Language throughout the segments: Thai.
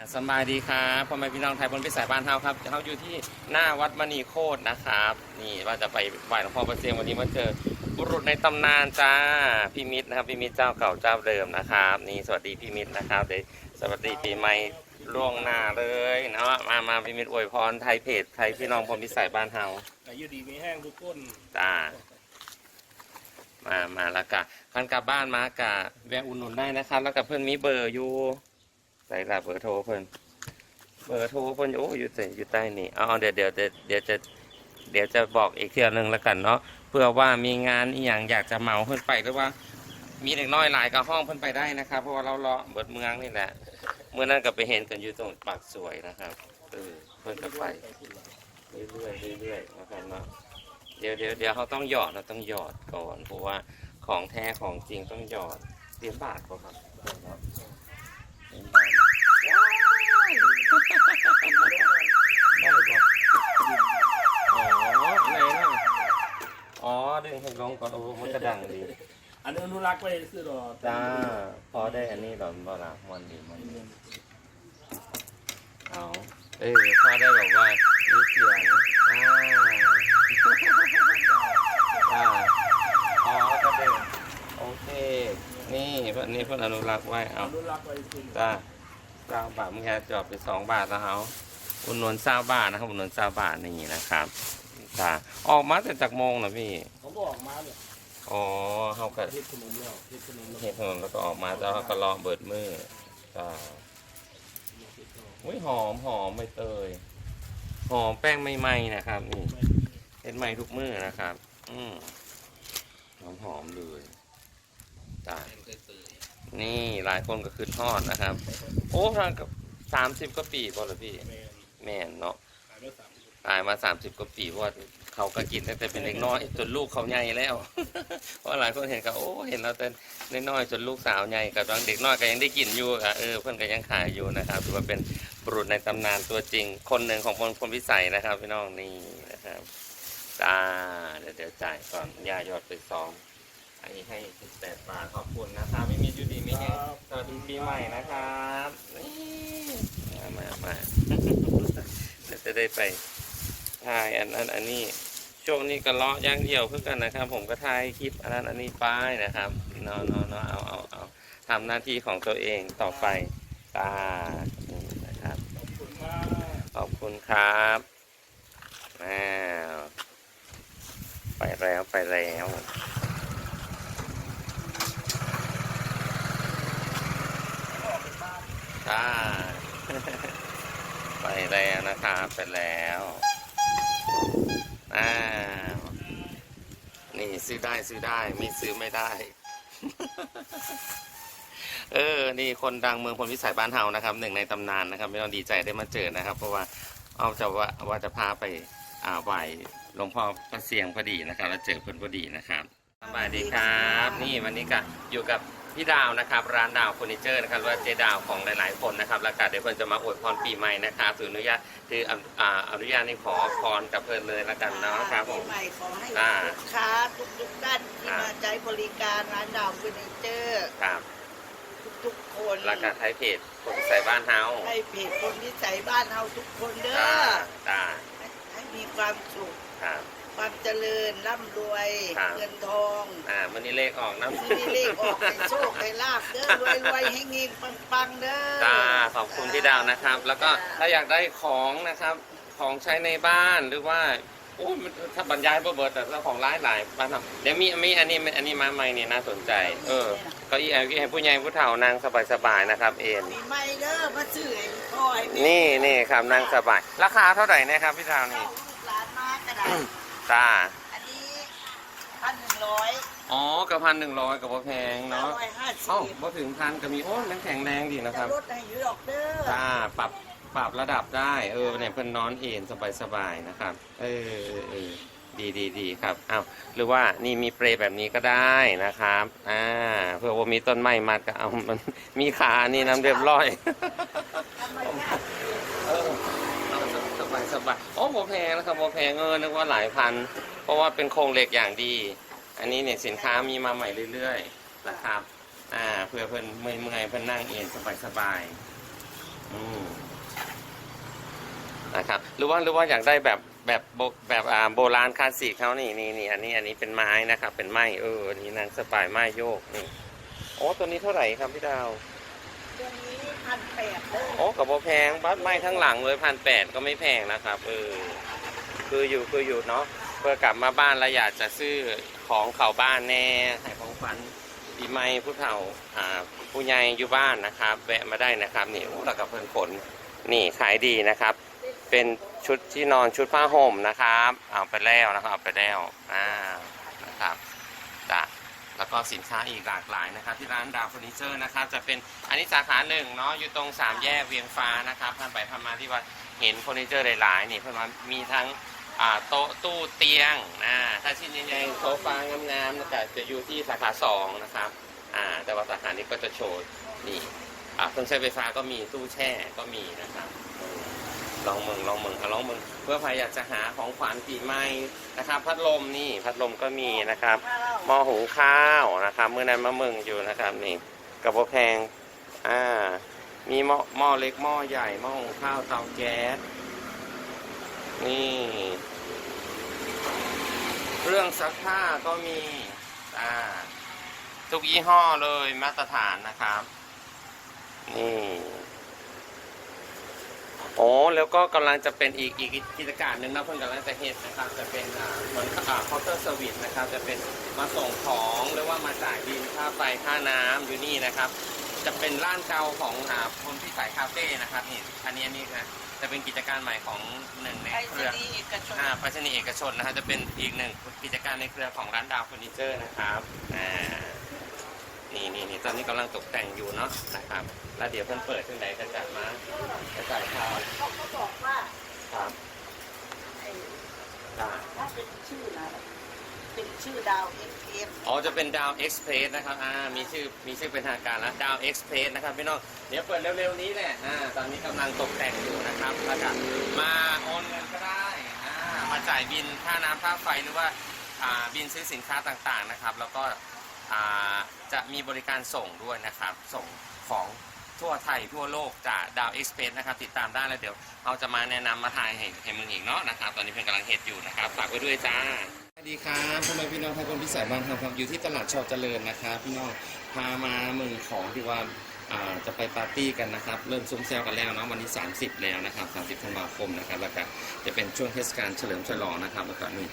อ่าสบายดีครับพ่อแม่พี่น้องไทยบนพิสัยบ้านเฮาครับเฮาอยู่ที่หน้าวัดมณีโคตรนะครับ นี่ว่าจะไปไหว้หลวงพ่อประเสียงวันนี้มาเจอบุรุษในตำนานจ้าพี่มิตรนะครับพี่มิตรเจ้าเก่าเจ้าเดิมนะครับ นี่สวัสดีพี่มิตรนะครับเดี๋ยวสวัสดีปีใหม่ล่วงหน้าเลยเนาะมามาพี่มิตรอวยพรไทยเพจไทยพี่น้องพลพิสัยบ้านเฮาแต่อยู่ดีไม่แห้งทุกคนจ้ามามาแล้วกะคันกลับบ้านมากะแวะอุ่นหนุนได้นะครับแล้วกับเพื่อนมีเบอร์อยู่ ใส่ละเบอร์โทรเพื่นเบอร์โทรเพื่นโอ้อยู่ใส่อยู่ใต้นี่เอาเอเดี๋ยวเดี๋ยวเดี๋ยวจะเดี๋ยวจะบอกอีกเที่ยวหนึ่งแล้วกันเนาะเพื่อว่ามีงานอีหยังอยากจะเหมาเพื่นไปหรือว่า มีเด็กน้อยหลายกับห้องเพื่นไปได้นะครับเพราะว่าเราเลาะเบิดเมืองนี่แหละเมื่อนั้นก็ไปเห็นกันอยู่ตรงปากสวยนะครับเออเพื่นก็ไปเรื่อยๆเรื่อยๆนะครับเนาะเดี๋ยวเดี๋ยวเดี๋ยวเขาต้องหยอดเราต้องหยอดก่อนเพราะว่าของแท้ของจริงต้องหยอดเตรียมบาทก่อนครับเตรียมบาทว้ายได้ก่อนอ๋อไหนน่ะอ๋อดึ งให้ลงก่อนโอ้มันกระดังดีอันนี้อนุรักษ์ไว้ซื้อดอกจ้าพอได้อันนี้หรอบ่ละมันดีมันดีเอาเออพอได้แบบว่ามีเสียงอ่าอ่าอ๋อแล้วก็เดินโอเค นี่เพื่อนนี่เพื่อนอนุรักษ์ไว้เอาอนุรักษ์ไว้ซื้อจ้าเก้าบาทมึงแค่จอบไปสองบาทแล้วเอาอุนนวนเศร้าบาทนะครับอุนนวนเศร้าบาทนี่นะครับจ้าออกมาแต่จากโมงนะพี่ เขาบอกมาเนี่ยอ๋อเขาก็เฮ็ดขนมแล้วเฮ็ดขนมแล้วเห็ดถนนแล้วก็ออกมาแล้วเขาก็รอเบิดมือจ้าอุ้ยหอมหอมใบเตย หอมแป้งใหม่ๆนะครับนี่เห็ดใหม่ทุกมือนะครับ อืมหอมหอมๆเลยจ้านี่หลายคนก็คือทอดนะครับ โอ้ทางกับสามสิบกว่าปีพอละพี่แมนแม่นเนาะ ขายได้สามสิบตายมาสามสิบกว่าปีเพราะว่าเขาก็กินตั้งแต่เป็นเด็กน้อย จนลูกเขาใหญ่แล้ว เพราะหลายคนเห็นก็โอ้เห็นเราแต่น้อยๆจนลูกสาวใหญ่กับตอนเด็กน้อยก็ยังได้กินอยู่อะเออเพื่อนก็ยังขายอยู่นะครับถือว่าเป็นบุรุษในตำนานตัวจริง คนหนึ่งของคนคนพิสัยนะครับ พี่น้องนี่นะครับจ้าเดี๋ยวเดี๋ยวจ่ายก่อนยายอดไปสองอันนี้ให้สิบแปดบาทขอบคุณนะครับไม่มีอยู่ดีไม่แห้งสวัสดีปีใหม่นะครับนี่มามามาเดี๋ยวจะได้ไป ถ่ายอันนั้นอันนี้ช่วงนี้ก็เลาะอย่างเดียวเพื่อกันนะครับ ผมก็ถ่ายคลิปอันนั้นอันนี้ป้ายนะครับเนาะเนาะเนาะเอาเอาเอาทำหน้าที่ของตัวเองต่อไปตานะครับขอบคุณมากขอบคุณครับอ้าวไปแล้วไปแล้วจ้าไปแล้วนะครับไปแล้ว อ้าวนี่ซื้อได้ซื้อได้ไม่ซื้อไม่ได้ เออ นี่คนดังเมืองพลวิสัยบ้านเฮานะครับหนึ่งในตำนานนะครับ ไม่ต้องดีใจได้มาเจอนะครับ เพราะว่าเอาจะว่าว่าจะพาไปอ่าไหวหลวงพ่อพระเสียงพอดีนะครับ แล้วเจอเพิ่อนพอดีนะครับสบายดีครับ นี่วันนี้ก็อยู่กับ พี่ดาวนะครับร้านดาวเฟอร์นิเจอร์นะครับหรือว่าเจดาวของหลายๆคนนะครับแล้วก็เดี๋ยวเพิ่นจะมาอวยพรปีใหม่นะครับถืออนุญาตคืออ่าอ่าอนุญาตนี่ขอพรกับเพิ่นเลยแล้วกันเนาะครับผมใหม่ขอให้อ่า ลูกค้าทุกทุกๆท่านที่อ่ามมาใช้บริการร้านดาวเฟอร์นิเจอร์ครับทุกๆคนแล้วก็ไทยเพจพลวิสัยบ้านเฮาให้เพจคนนิสัยบ้านเฮาทุกคนเด้อจ้าจ้าให้ให้มีความสุข ครับ ความเจริญร่ำรวยครับ เงินทองอ่ามันนี้เลขออกนะ ที่นี่เลขออกให้โชคให้ลาบเด้อรวยรวยให้เงินปังปังๆเด้อ จ้าขอบคุณพี่ดาวนะครับ แล้วก็ถ้าอยากได้ของนะครับของใช้ในบ้านหรือว่าโอ้ยมันถ้าบรรยายเบอร์เบอร์แต่เจ้าของร้านหลายบ้านทำเดี๋ยวมีมีอันนี้อันนี้มาใหม่นี่น่าสนใจ เออเก็อีไอให้ผู้ใหญ่ผู้เฒ่านั่งสบายๆนะครับ เอ็นมีไม่เด้อมาซื้อให้พ่อให้แม่นี่นี่ครับนั่งสบาย ราคาเท่าไหร่นะครับพี่ดาวเอานี่ ลูกหลานมากระดาษ จ้า อันนี้พันหนึ่งร้อยอ๋อกับพันหนึ่งร้อยกับว่าแพงเนาะร้อยห้าสิเอ้าบพอถึงพันก็มีโอ้ยนังแข็งแรงดีนะคจะรับลดให้อยู่ดอกเด้อจ้าปรับปรับระดับได้ เออเนี่ยเพิ่นนอนเอนสบายสบายๆนะครับ เออเออเออดีดีดีครับอ้าวหรือว่านี่มีเปรย์แบบนี้ก็ได้นะครับอ่าเพื่อว่ามีต้นไม้มัดก็เอามันมีขานี่น้ำเรียบร้อย ทำไมเนี่ย เออเอาสบายสบาย โอ้โหแพงนะครับโมแพงเออนึกว่าหลายพัน เพราะว่าเป็นโครงเหล็กอย่างดี อันนี้เนี่ยสินค้ามีมาใหม่เรื่อยๆนะครับอ่าเพื่อเพื่อนเมื่อยๆเพื่อนนั่งเอนสบายสบายๆอืมนะครับหรือว่าหรือว่าอยากได้แบบแบบโบแบบอ่าโบราณคลาสสิกเขานี่นี่นี่อันนี้อันนี้เป็นไม้นะครับ เป็นไม้เอออันนี้นางสปายไม้โยกนี่โอ้ตัวนี้เท่าไหร่ครับพี่ดาวตัวนี้ พันแปดเด้อโอ้กับโบแพงบ้านไม้ทั้งหลังเลยพันแปดก็ไม่แพงนะครับเออคืออยู่คืออยู่เนาะเพื่อกลับมาบ้านแล้วอยากจะซื้อของเข้าบ้านแน่ให้ของขวัญปีใหม่ผู้เฒ่าอ่าผู้ใหญ่อยู่บ้านนะครับ แวะมาได้นะครับนี่โอ้แล้วก็เพิ่อนขนนี่ขายดีนะครับ เป็นชุดที่นอนชุดผ้าห่มนะครับ เอาไปแล้วนะครับเอาไปแล้วอ่า แล้วก็สินค้าอีกหลากหลายนะครับที่ร้านดาวเฟอร์นิเจอร์นะครับจะเป็นอันนี้สาขาหนึ่งเนาะอยู่ตรงสามแยกเวียงฟ้านะครับผ่านไปผ่านมาที่ว่าเห็นเฟอร์นิเจอร์หลายๆนี่เพื่อนว่ามีทั้งอ่าโต๊ะตู้เตียงนะถ้าชิ้นใหญ่ๆโซฟางามๆก็จะอยู่ที่สาขาสองนะครับอ่าแต่ว่าสาขานี้ก็จะโชว์นี่อ่าเครื่องใช้ไฟฟ้าก็มีตู้แช่ก็มีนะครับ ลองมึงลองมึงเอาลองมึงเพื่อใครอยากจะหาของขวัญปีใหม่นะครับ พัดลมนี่พัดลมก็มีนะครับหม้อหุงข้าวนะครับเมื่อนั้นมามึงอยู่นะครับนี่กระบอกแพงอ่ามีหม้อหม้อเล็กหม้อใหญ่หม้อหุงข้าวเตาแก๊สนี่เครื่องซักผ้าก็มีอ่าทุกยี่ห้อเลยมาตรฐานนะครับนี่ โอ้แล้วก็กำลังจะเป็นอีกอีกกิจการหนึ่งนะเพื่อนกำลังจะเห็นนะครับ จะเป็นอ่าเหมือนอ่าเคาน์เตอร์เซอร์วิสนะครับ จะเป็นมาส่งของหรือว่ามาจ่ายบินค่าไฟค่าน้ำอยู่นี่นะครับ จะเป็นร้านเก่าของอ่าคนที่สายคาเฟ่นะครับนี่อันนี้อันนี้นะจะเป็นกิจการใหม่ของหนึ่งในไอ้เคที่รือนี่เอกชนอ่าไปรษณีย์เอกชนนะฮะจะเป็นอีกหนึ่งกิจการในเครือของร้านดาวเฟอร์นิเจอร์นะครับอ่า นี่นี่นี่ตอนนี้กำลังตกแต่งอยู่เนาะนะครับ แล้วเดี๋ยวเพิ่นเปิดที่ไหนก็จะมากระจายข่าวเขาก็บอกว่าครับไอ้อ่าถ้าเป็นชื่อนะเป็นชื่อดาวเอ็กเอ็มอ๋อจะเป็นดาวเอ็กซ์เพรสนะครับอ่ามีชื่อมีชื่อเป็นทางการแล้วดาวเอ็กซ์เพรสนะครับพี่น้องเดี๋ยวเปิดเร็วๆนี้แหละอ่าตอนนี้กำลังตกแต่งอยู่นะครับแล้วก็มาโอนเงินก็ได้อ่ามาจ่ายบินค่าน้ำค่าไฟหรือว่าอ่าบินซื้อสินค้าต่างๆนะครับ แล้วก็อ่า จะมีบริการส่งด้วยนะครับ ส่งของทั่วไทยทั่วโลกจากดาวเอ็กซ์เพสนะครับ ติดตามได้แล้วเดี๋ยวเราจะมาแนะนำมาถ่ายให้ให้มึงอีกเนาะนะครับ ตอนนี้เพิ่งกำลังเห็ดอยู่นะครับ ฝากไว้ด้วยจ้า สวัสดีครับพ่อแม่พี่น้องไทยคนพิสัยบ้านครับอยู่ที่ตลาดชอเจริญนะครับพี่น้องพามาเมืองของที่ว่าอ่าจะไปปาร์ตี้กันนะครับ เริ่มซุ้มแซวกันแล้วเนาะวันนี้ 30 แล้วนะครับ 30ธันวาคมนะครับแล้วก็จะเป็นช่วงเทศกาลเฉลิมฉลองนะครับแล้วก็นี่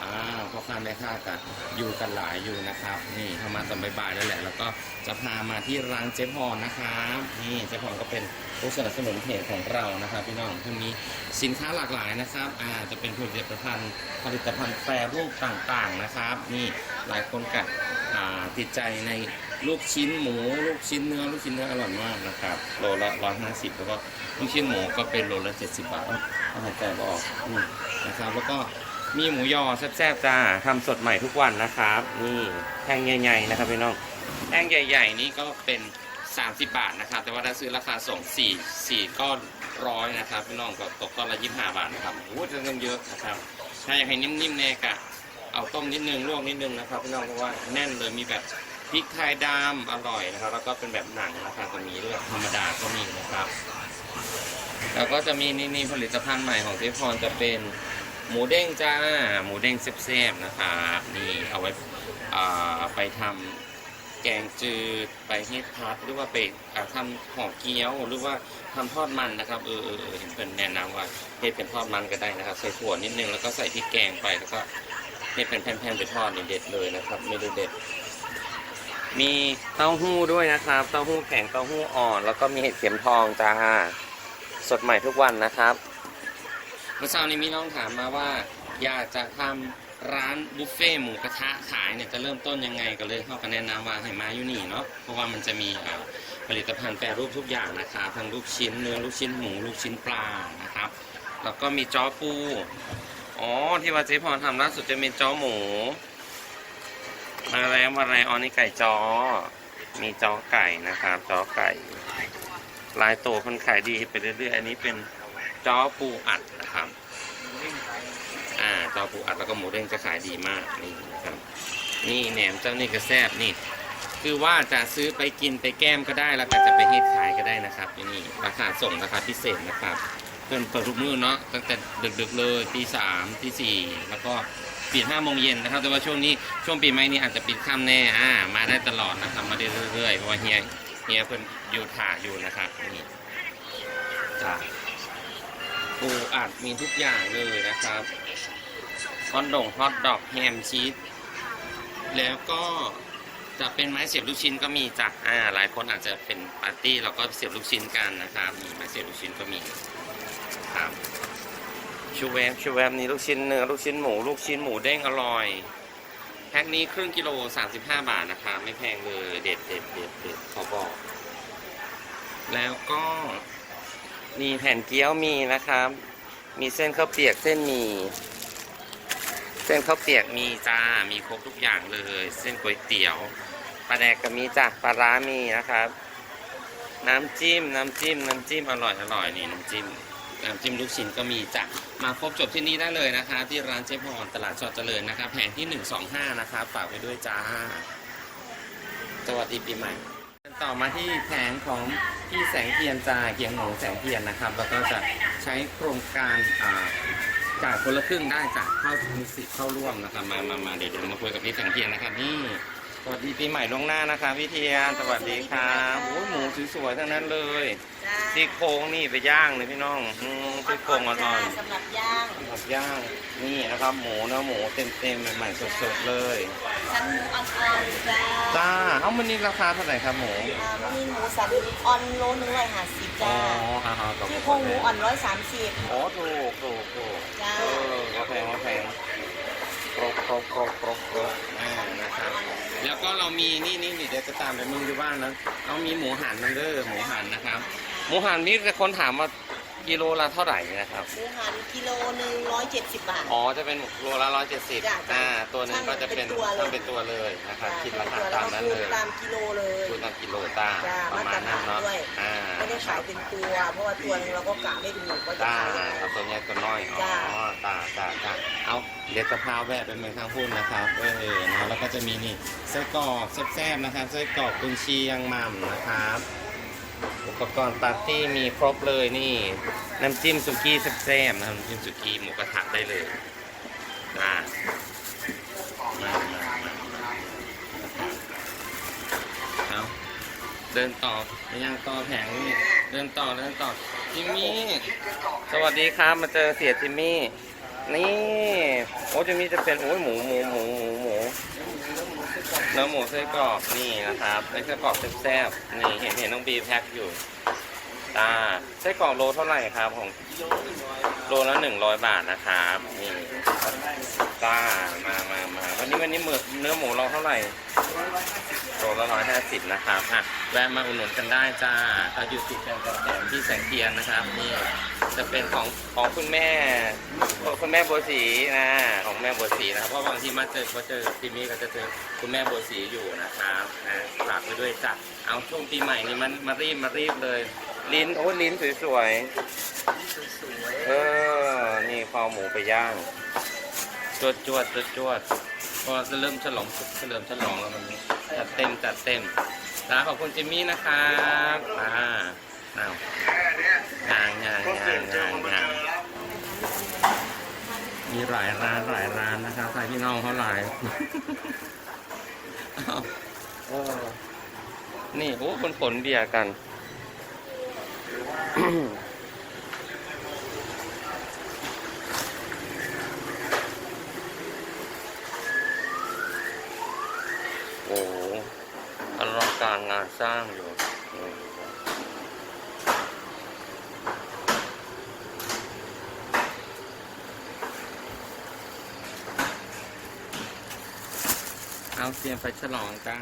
อ่าพ่อค้าแม่ค้ากันอยู่กันหลายอยู่นะครับ นี่เข้ามาตอนบ่ายๆแล้วแหละ แล้วก็จะพามาที่ร้านเจ๊พรนะครับนี่เจ๊พรก็เป็นผู้สนับสนุนเพจของเรานะครับ พี่น้องที่มีสินค้าหลากหลายนะครับอ่าจะเป็นผลิตภัณฑ์ผลิตภัณฑ์แปรรูปต่างๆนะครับ นี่หลายคนกัอ่าติดใจในลูกชิ้นหมู ลูกชิ้นเนื้อลูกชิ้นเนื้ออร่อยมากนะครับโลละร้อยห้าสิบแล้วก็ลูกชิ้นหมูก็เป็นโลละเจ็ดสิบบาทอาเอาหายใจไม่ออกนะครับ แล้วก็ มีหมูยอแซ่บๆจ้าทำสดใหม่ทุกวันนะครับ นี่แท่งใหญ่ๆนะครับพี่น้องแท่งใหญ่ ๆ นี่ก็เป็น 30 บาทนะครับ แต่ว่าถ้าซื้อราคาส่ง4 4ก้อนร้อยนะครับพี่น้องก็ตกก้อนละ25 บาทนะครับโอ้จะเงินเยอะนะครับ ถ้าอยากให้นิ่มๆแน่กะเอาต้มนิดนึงลวกนิดนึงนะครับพี่น้องเพราะว่าแน่นเลยมีแบบพริกไทยดำอร่อยนะครับ แล้วก็เป็นแบบหนังนะครับก็มีด้วยธรรมดาก็มีนะครับ แล้วก็จะมีนี่นี่ผลิตภัณฑ์ใหม่ของเจพรจะเป็น หมูเด้งจ้า หมูเด้งแซ่บๆนะครับนี่เอาไว้ไปทำแกงจืดไปเฮ็ดพัดหรือว่าไปทำห่อเกี๊ยวหรือว่าทำทอดมันนะครับเออเออเออเห็นเพื่อนแนะนำว่าเฮ็ดเป็นทอดมันก็ได้นะครับ ใส่ถั่วนิดนึงแล้วก็ใส่พริกแกงไปแล้วก็เฮ็ดเป็นแผ่นๆไปทอดนี่เด็ดเลยนะครับเมนูเด็ดมีเต้าหู้ด้วยนะครับ เต้าหู้แข็งเต้าหู้อ่อน แล้วก็มีเห็ดเข็มทองจ้าสดใหม่ทุกวันนะครับ เมื่อเช้านี้มีน้องถามมาว่า อยากจะทำร้านบุฟเฟ่หมูกระทะขายเนี่ยจะเริ่มต้นยังไงก็เลยเข้ากันแนะนำว่าให้มาอยู่นี่เนาะเพราะว่ามันจะมีผลิตภัณฑ์แปรรูปทุกอย่างนะครับทั้งลูกชิ้นเนื้อลูกชิ้นหมูลูกชิ้นปลานะครับ แล้วก็มีจ้อปูอ๋อที่ว่าเจ๊พรทำล่าสุดจะมีจ้อหมูมาแล้วมาแล้วอ๋อนี่ไก่จ้อมีจ้อไก่นะครับจ้อไก่ลายตัวคนขายดีไปเรื่อยๆ อันนี้เป็น จอปูอัดนะครับอ่าจอปูอัดแล้วก็หมูเด้งจะขายดีมากนี่นะครับนี่แหนมเจ้านี่ก็แซ่บนี่ คือว่าจะซื้อไปกินไปแก้มก็ได้แล้วก็จะไปเฮ็ดขายก็ได้นะครับนี่ราคาส่งราคาพิเศษนะครับเปิดเปิดทุกมื้อเนาะตั้งแต่ดึกๆเลยตีสามตีสี่แล้วก็ปิดห้าโมงเย็นนะครับ แต่ว่าช่วงนี้ช่วงปีใหม่นี้อาจจะปิดค่ำแน่อ่ามาได้ตลอดนะครับ มาได้เรื่อยๆเพราะว่าเฮียเฮียเพิ่นอยู่ถ่าอยู่นะครับนี่จ้า ปูอัดมีทุกอย่างเลยนะครับฮอทดงฮอทดอกแฮมชีสแล้วก็จะเป็นไม้เสียบลูกชิ้นก็มีจ้ะอ่าหลายคนอาจจะเป็นปาร์ตี้เราก็เสียบลูกชิ้นกันนะครับมีไม้เสียบลูกชิ้นก็มีครับชูแวบชูแวบนี้ลูกชิ้นเนื้อลูกชิ้นหมูลูกชิ้นหมูเด้งอร่อยแพ็คนี้ครึ่งกิโล 35 บาทนะครับไม่แพงเลยเด็ดเด็ดเด็ดเด็ดขอบอก แล้วก็ มีแผ่นเกี๊ยวมีนะครับ มีเส้นข้าวเปียกเส้นหมีเส้นข้าวเปียกมีจ้า มีครบทุกอย่างเลย เส้นก๋วยเตี๋ยวปลาแดกก็มีจ้ะปลาร้ามีนะครับ น้ำจิ้ม น้ำจิ้ม น้ำจิ้มอร่อยอร่อยนี่น้ำจิ้มน้ำจิ้มลูกชิ้นก็มีจ้ะมาครบจบที่นี่ได้เลยนะคะ ที่ร้านเจ๊พรตลาดชอดเจริญนะครับแผงที่ 125 นะครับฝากไปด้วยจ้า สวัสดีปีใหม่ ต่อมาที่แผงของพี่แสงเทียนจ่าเกียงหนูแสงเทียนนะครับ แล้วก็จะใช้โครงการจ่ายคนละครึ่งได้จากเข้ามีสิทธิ์เข้าร่วมนะครับมามามาเดี๋ยวเดี๋ยวมาคุยกับพี่แสงเทียนนะครับนี่สวัสดีปีใหม่ล่วงหน้านะครับพี่เทียนสวัสดีครับโอ้ยหมูสวยๆทั้งนั้นเลย ซี่โครงนี่ไปย่างเลยพี่น้องอืมซี่โครงอ่อนจ้าสำหรับย่างๆแบบย่าง นี่นะครับ หมูเนื้อหมูเต็มๆใหม่ๆสดๆเลยสันหมูอ่อนๆจ้าจ้าเอ้ามันนี่ราคาเท่าไหร่ครับหมูอ่ามีหมูสันอ่อนโลนึงร้อยห้าสิบอ๋อจ้าฮ่าๆที่โครงหมูอ่อนร้อยสามสิบโอ้ถูกถูกถูก จ้าเออว่าแพงว่าแพงครบครบครบครบครบอ่านะครับ แล้วก็เรามีนี่นี่นี่เดี๋ยวจะตามไปมึงดูบ้านนะเรามีหมูหันมันเด้อหมูหันนะครับ หมูหันนี่คนถามว่ากิโลละเท่าไหร่นะครับ หมูหันกิโลหนึ่งร้อยเจ็ดสิบบาท อ๋อจะเป็นโลละร้อยเจ็ดสิบจ้ะจ้ะอ่าตัวหนึงก็จะเป็นช่างเป็นตัวเลยช่างเป็นตัวเลยนะครับจ้าคิดราคาตัวตามนั้นเลยตามกิโลเลย คูณตามกิโลตาจ้ะประมาณนั้นเนาะมาตรฐานด้วย อ่าไม่ได้ขายเป็นตัว เพราะว่าตัวนึงเราก็กะไม่ถูกว่าจะตาขายยังไงเอาตัวใหญ่ตัวน้อยอ๋อจ้ะ ตาตาตาเอาเดี๋ยวจะพาแวะไปเมืองทางพูนนะครับเออเนาะแล้วก็จะมีนี่ไส้กรอกแซ่บๆนะครับไส้กรอกกุนเชียงหม่ำนะครับ อุปกรณ์ปาร์ตี้มีครบเลยนี่ น้ำจิ้มสุกี้แซ่บๆนะครับน้ำจิ้มสุกี้หมูกระทะได้เลยอ่ามามามาเอาเดินต่อไปยังต่อแผงนี่เดินต่อเดินต่อจิมมี่ สวัสดีครับมาเจอเสียจิมมี่ นี่ โอ้จิมมี่จะเป็นโอ้ยหมูหมูหมูหมูหมู เนื้อหมูไส้กรอบนี่นะครับไส้กรอบแซ่บๆนี่เห็นเห็นน้องบีแพ็คอยู่ตาไส้กรอกโลเท่าไหร่ครับของ โลละหนึ่งร้อยบาทนะครับนี่ตามามามาวันนี้วันนี้หมือเนื้อหมูเราเท่าไหร่โลละร้อยห้าสิบนะครับอะแวะมาอุดหนุนกันได้จ้าถ้าอยู่ติดกันกับแสงที่แสงเทียนนะครับนี่จะเป็นของของคุณแม่คุณแม่บัวศรีนะของแม่บัวศรีนะครับเพราะบางทีมาเจอก็เจอทีนี้ก็จะเจอคุณแม่บัวศรีอยู่นะครับอ่าฝากไว้ด้วยจ้ะเอาช่วงปีใหม่นี้มันมารีบมารีบเลย ลิ้นโอ้ลิ้นสวยๆ เออ นี่คอหมูไปย่าง จวดจวดจวดจวดก็จะเริ่มฉลองเฉลิมฉลองแล้ววันนี้จัดเต็มจัดเต็มร้าขอบคุณจิมมี่นะครับอ่าอ้างานงานงานงานงานมีหลายร้านหลายร้านนะครับใครพี่น้องเขาหลายโอ้นี่โอ้คนผลเบียร์กัน โอ้โหอลัง การงานสร้างอยู่เอาเตรียมไปฉลองจ้า